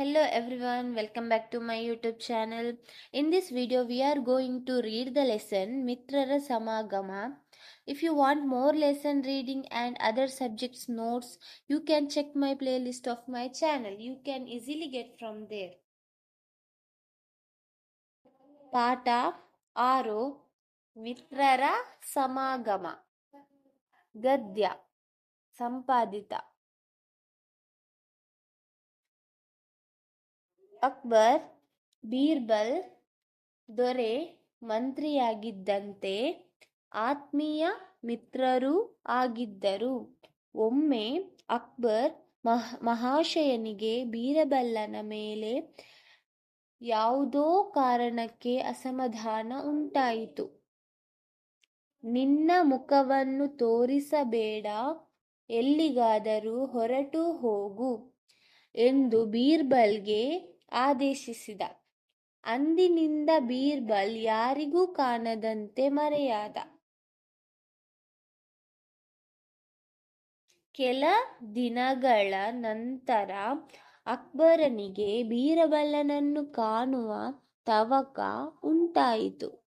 Hello everyone, welcome back to my YouTube channel. In this video, we are going to read the lesson Mitrara Samagama. If you want more lesson reading and other subjects notes, you can check my playlist of my channel. You can easily get from there. ಪಾಠ ಆರು ಮಿತ್ರರ ಸಮಾಗಮ ಗದ್ಯ ಸಂಪಾದಿತ ಅಕ್ಬರ್ ಬೀರ್ಬಲ್ ದೊರೆ ಮಂತ್ರಿಯಾಗಿದ್ದಂತೆ ಆತ್ಮೀಯ ಮಿತ್ರರೂ ಆಗಿದ್ದರು. ಒಮ್ಮೆ ಅಕ್ಬರ್ ಮಹ, ಮಹಾಶಯನಿಗೆ ಬೀರಬಲ್ಲನ ಮೇಲೆ ಯಾವುದೋ ಕಾರಣಕ್ಕೆ ಅಸಮಾಧಾನ ಉಂಟಾಯಿತು. ನಿನ್ನ ಮುಖವನ್ನು ತೋರಿಸಬೇಡ, ಎಲ್ಲಿಗಾದರೂ ಹೊರಟು ಹೋಗು ಎಂದು ಬೀರ್ಬಲ್ಗೆ ಆದೇಶಿಸಿದ. ಅಂದಿನಿಂದ ಬೀರ್ಬಲ್ ಯಾರಿಗೂ ಕಾಣದಂತೆ ಮರೆಯಾದ. ಕೆಲ ದಿನಗಳ ನಂತರ ಅಕ್ಬರನಿಗೆ ಬೀರಬಲ್ಲನನ್ನು ಕಾಣುವ ತವಕ ಉಂಟಾಯಿತು.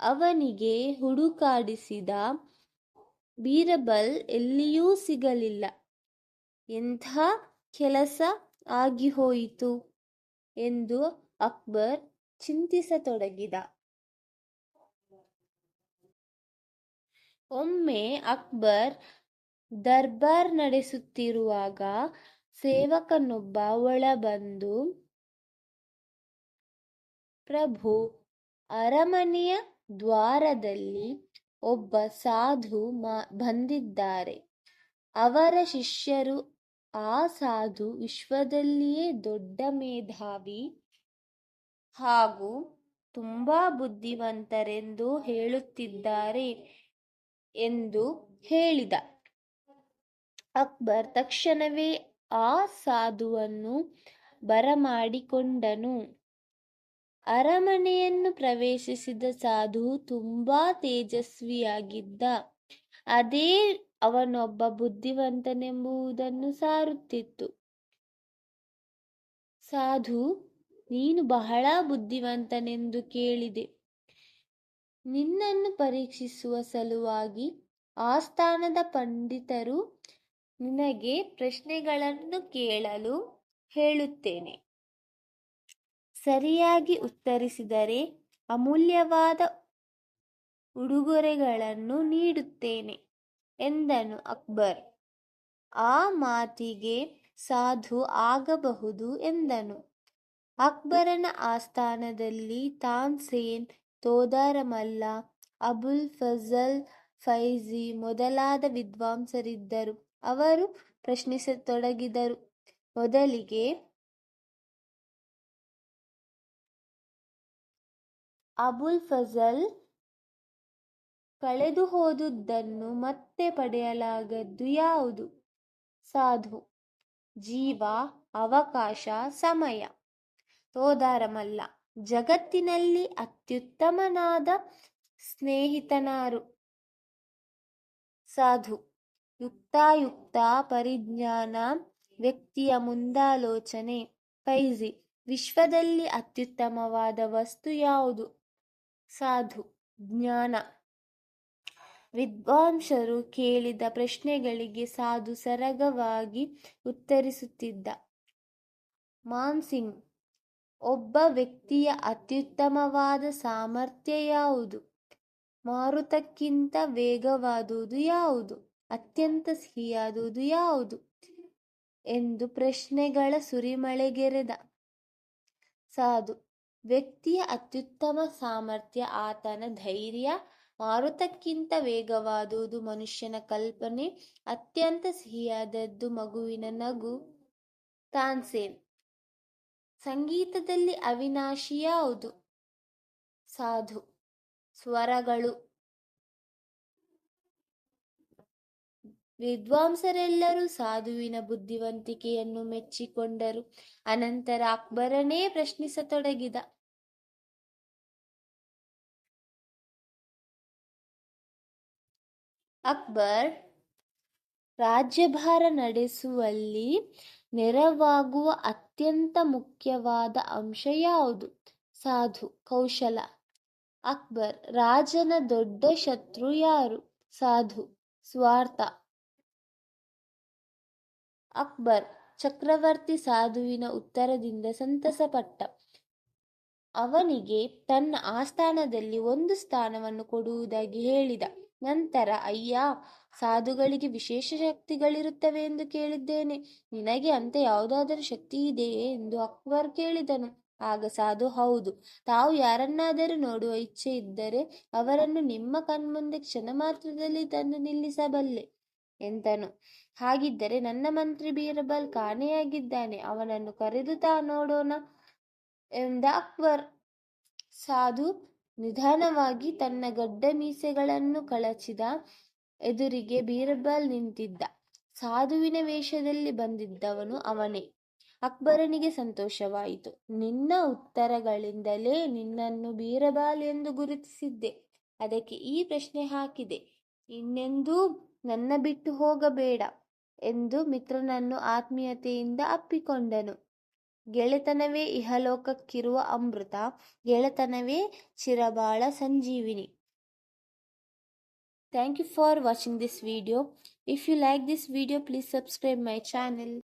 ಅವನಿಗೆ ಹುಡುಕಾಡಿಸಿದ, ಬೀರಬಲ್ ಎಲ್ಲಿಯೂ ಸಿಗಲಿಲ್ಲ. ಎಂಥ ಕೆಲಸ ಆಗಿಹೋಯಿತು ಎಂದು ಅಕ್ಬರ್ ಚಿಂತಿಸತೊಡಗಿದ. ಒಮ್ಮೆ ಅಕ್ಬರ್ ದರ್ಬಾರ್ ನಡೆಸುತ್ತಿರುವಾಗ ಸೇವಕನೊಬ್ಬ ಒಳಬಂದು, ಪ್ರಭು, ಅರಮನೆಯ ದ್ವಾರದಲ್ಲಿ ಒಬ್ಬ ಸಾಧು ಬಂದಿದ್ದಾರೆ. ಅವರ ಶಿಷ್ಯರು ಆ ಸಾಧು ವಿಶ್ವದಲ್ಲಿಯೇ ದೊಡ್ಡ ಮೇಧಾವಿ ಹಾಗೂ ತುಂಬಾ ಬುದ್ಧಿವಂತರೆಂದು ಹೇಳುತ್ತಿದ್ದಾರೆ ಎಂದು ಹೇಳಿದ. ಅಕ್ಬರ್ ತಕ್ಷಣವೇ ಆ ಸಾಧುವನ್ನು ಬರಮಾಡಿಕೊಂಡನು. ಅರಮನೆಯನ್ನು ಪ್ರವೇಶಿಸಿದ ಸಾಧು ತುಂಬಾ ತೇಜಸ್ವಿಯಾಗಿದ್ದ. ಅದೇ ಅವನೊಬ್ಬ ಬುದ್ಧಿವಂತನೆಂಬುದನ್ನು ಸಾರುತ್ತಿತ್ತು. ಸಾಧು, ನೀನು ಬಹಳ ಬುದ್ಧಿವಂತನೆಂದು ಕೇಳಿದೆ. ನಿನ್ನನ್ನು ಪರೀಕ್ಷಿಸುವ ಸಲುವಾಗಿ ಆಸ್ಥಾನದ ಪಂಡಿತರು ನಿನಗೆ ಪ್ರಶ್ನೆಗಳನ್ನು ಕೇಳಲು ಹೇಳುತ್ತೇನೆ. ಸರಿಯಾಗಿ ಉತ್ತರಿಸಿದರೆ ಅಮೂಲ್ಯವಾದ ಉಡುಗೊರೆಗಳನ್ನು ನೀಡುತ್ತೇನೆ. ಎಂದನು ಅಕ್ಬರ್. ಆ ಮಾತಿಗೆ ಸಾಧು ಆಗಬಹುದು ಎಂದನು. ಅಕ್ಬರನ ಆಸ್ಥಾನದಲ್ಲಿ ತಾನ್ಸೇನ್ ತೋದಾರಮಲ್ಲ ಅಬುಲ್ ಫಜಲ್ ಫೈಜಿ ಮೊದಲಾದ ವಿದ್ವಾಂಸರಿದ್ದರು. ಅವರು ಪ್ರಶ್ನಿಸತೊಡಗಿದರು. ಮೊದಲಿಗೆ ಅಬುಲ್ ಫಜಲ್ ಕಳೆದು ಹೋದುದನ್ನು ಮತ್ತೆ ಪಡೆಯಲಾಗದ್ದು ಯಾವುದು? ಸಾಧು, ಜೀವ, ಅವಕಾಶ, ಸಮಯ. ತೋದಾರಮಲ್ಲ ಜಗತ್ತಿನಲ್ಲಿ ಅತ್ಯುತ್ತಮನಾದ ಸ್ನೇಹಿತನಾರು. ಸಾಧು, ಯುಕ್ತಾಯುಕ್ತ ಪರಿಜ್ಞಾನ ವ್ಯಕ್ತಿಯ ಮುಂದಾಲೋಚನೆ. ಫೈಜಿ ವಿಶ್ವದಲ್ಲಿ ಅತ್ಯುತ್ತಮವಾದ ವಸ್ತು ಯಾವುದು? ಸಾಧು, ಜ್ಞಾನ. ವಿದ್ವಾಂಸರು ಕೇಳಿದ ಪ್ರಶ್ನೆಗಳಿಗೆ ಸಾಧು ಸರಾಗವಾಗಿ ಉತ್ತರಿಸುತ್ತಿದ್ದ. ಮಾನ್ಸಿಂಗ್, ಒಬ್ಬ ವ್ಯಕ್ತಿಯ ಅತ್ಯುತ್ತಮವಾದ ಸಾಮರ್ಥ್ಯ ಯಾವುದು? ಮಾರುತಕ್ಕಿಂತ ವೇಗವಾದುದು ಯಾವುದು? ಅತ್ಯಂತ ಸಿಹಿಯಾದುದು ಯಾವುದು? ಎಂದು ಪ್ರಶ್ನೆಗಳ ಸುರಿಮಳೆಗೆರೆದ. ಸಾಧು, ವ್ಯಕ್ತಿಯ ಅತ್ಯುತ್ತಮ ಸಾಮರ್ಥ್ಯ, ಆತನ ಧೈರ್ಯ ಮಾರುತಕ್ಕಿಂತ ವೇಗವಾದುದು ಮನುಷ್ಯನ ಕಲ್ಪನೆ, ಅತ್ಯಂತ ಸಿಹಿಯಾದದ್ದು ಮಗುವಿನ ನಗು. ತಾನ್ಸೇನ್ ಸಂಗೀತದಲ್ಲಿ ಅವಿನಾಶಿ ಯಾವುದು? ಸಾಧು. ಸ್ವರಗಳು. ವಿದ್ವಾಂಸರೆಲ್ಲರೂ ಸಾಧುವಿನ ಬುದ್ಧಿವಂತಿಕೆಯನ್ನು ಮೆಚ್ಚಿಕೊಂಡರು. ಅನಂತರ ಅಕ್ಬರನೇ ಪ್ರಶ್ನಿಸತೊಡಗಿದ. ಅಕ್ಬರ್ ರಾಜ್ಯಭಾರ ನಡೆಸುವಲ್ಲಿ ನೆರವಾಗುವ ಅತ್ಯಂತ ಮುಖ್ಯವಾದ ಅಂಶ ಯಾವುದು? ಸಾಧು, ಕೌಶಲ. ಅಕ್ಬರ್, ರಾಜನ ದೊಡ್ಡ ಶತ್ರು ಯಾರು? ಸಾಧು, ಸ್ವಾರ್ಥ. ಅಕ್ಬರ್, ಚಕ್ರವರ್ತಿ ಸಾಧುವಿನ ಉತ್ತರದಿಂದ ಸಂತಸಪಟ್ಟ. ಅವನಿಗೆ ತನ್ನ ಆಸ್ಥಾನದಲ್ಲಿ ಒಂದು ಸ್ಥಾನವನ್ನು ಕೊಡುವುದಾಗಿ ಹೇಳಿದ. ನಂತರ, ಅಯ್ಯ, ಸಾಧುಗಳಿಗೆ ವಿಶೇಷ ಶಕ್ತಿಗಳಿರುತ್ತವೆ ಎಂದು ಕೇಳಿದ್ದೇನೆ. ನಿನಗೆ ಅಂತ ಯಾವುದಾದರೂ ಶಕ್ತಿ ಇದೆಯೇ? ಎಂದು ಅಕ್ಬರ್ ಕೇಳಿದನು. ಆಗ ಸಾಧು, ಹೌದು. ತಾವು ಯಾರನ್ನಾದರೂ ನೋಡುವ ಇಚ್ಛೆ ಇದ್ದರೆ ಅವರನ್ನು ನಿಮ್ಮ ಕಣ್ಮುಂದೆ ಕ್ಷಣ ಮಾತ್ರದಲ್ಲಿ ತಂದು ನಿಲ್ಲಿಸಬಲ್ಲೆ, ಎಂದನು. ಹಾಗಿದ್ದರೆ ನನ್ನ ಮಂತ್ರಿ ಬೀರಬಲ್ ಕಾಣೆಯಾಗಿದ್ದಾನೆ. ಅವನನ್ನು ಕರೆದು ತಾ ನೋಡೋಣ, ಎಂದ ಅಕ್ಬರ್. ಸಾಧು ನಿಧಾನವಾಗಿ ತನ್ನ ಗಡ್ಡ ಮೀಸೆಗಳನ್ನು ಕಳಚಿದ ಎದುರಿಗೆ ಬೀರ್ಬಲ್ ನಿಂತಿದ್ದ. ಸಾಧುವಿನ ವೇಷದಲ್ಲಿ ಬಂದಿದ್ದವನು ಅವನೇ. ಅಕ್ಬರನಿಗೆ ಸಂತೋಷವಾಯಿತು. ನಿನ್ನ ಉತ್ತರಗಳಿಂದಲೇ ನಿನ್ನನ್ನು ಬೀರಬಾಲ್ ಎಂದು ಗುರುತಿಸಿದ್ದೆ. ಅದಕ್ಕೆ ಈ ಪ್ರಶ್ನೆ ಹಾಕಿದೆ. ಇನ್ನೆಂದೂ ನನ್ನ ಬಿಟ್ಟು ಹೋಗಬೇಡ ಎಂದು ಮಿತ್ರನನ್ನು ಆತ್ಮೀಯತೆಯಿಂದ ಅಪ್ಪಿಕೊಂಡನು. ಗೆಳೆತನವೇ ಇಹಲೋಕಕ್ಕಿರುವ ಅಮೃತ ಗೆಳೆತನವೇ ಚಿರಬಾಳ ಸಂಜೀವಿನಿ Thank you for watching this video. If you like this video, please subscribe my channel.